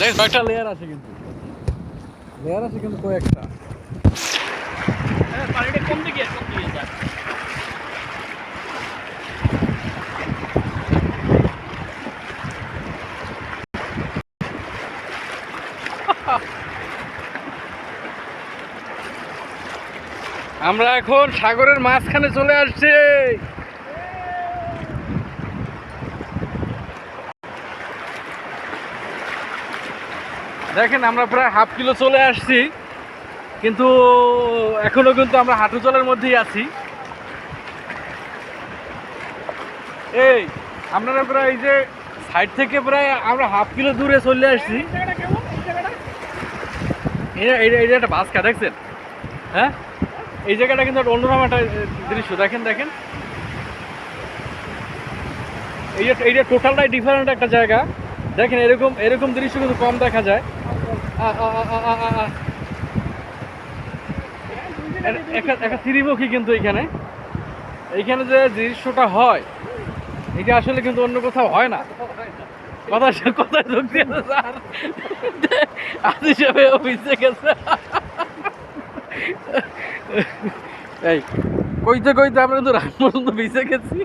দেখ লেয়ার আছে কিন্তু। লেয়ার আছে কিন্তু কয়েকটা। পানিটা কম দিকে কম দিকে যা আমরা এখন সাগরের মাঝখানে চলে আসছি। দেখেন, আমরা প্রায় হাফ কিলো চলে আসছি, কিন্তু এখনও কিন্তু আমরা হাঁটু জলের মধ্যেই আছি। এই, আপনারা প্রায় এই যে সাইড থেকে প্রায় আমরা হাফ কিলো দূরে চলে আসছি। এটা এটা একটা বাসকা দেখছেন? হ্যাঁ? এই জায়গাটা কিন্তু একটা অন্যরকম একটা দৃশ্য, দেখেন দেখেন। এই যে- এইটা টোটালটাই ডিফারেন্ট একটা জায়গা। দেখেন, এরকম এরকম দৃশ্য কিন্তু কম দেখা যায়। একটা ত্রিমুখী কিন্তু এখানে যে দৃশ্যটা হয়, এটা আসলে কিন্তু অন্য কোথাও হয় না। কথা কথা যোগ হিসাবে গেছে। এই, কইতে কইতে আমরা তো রাত পর্যন্ত ভিজে গেছি।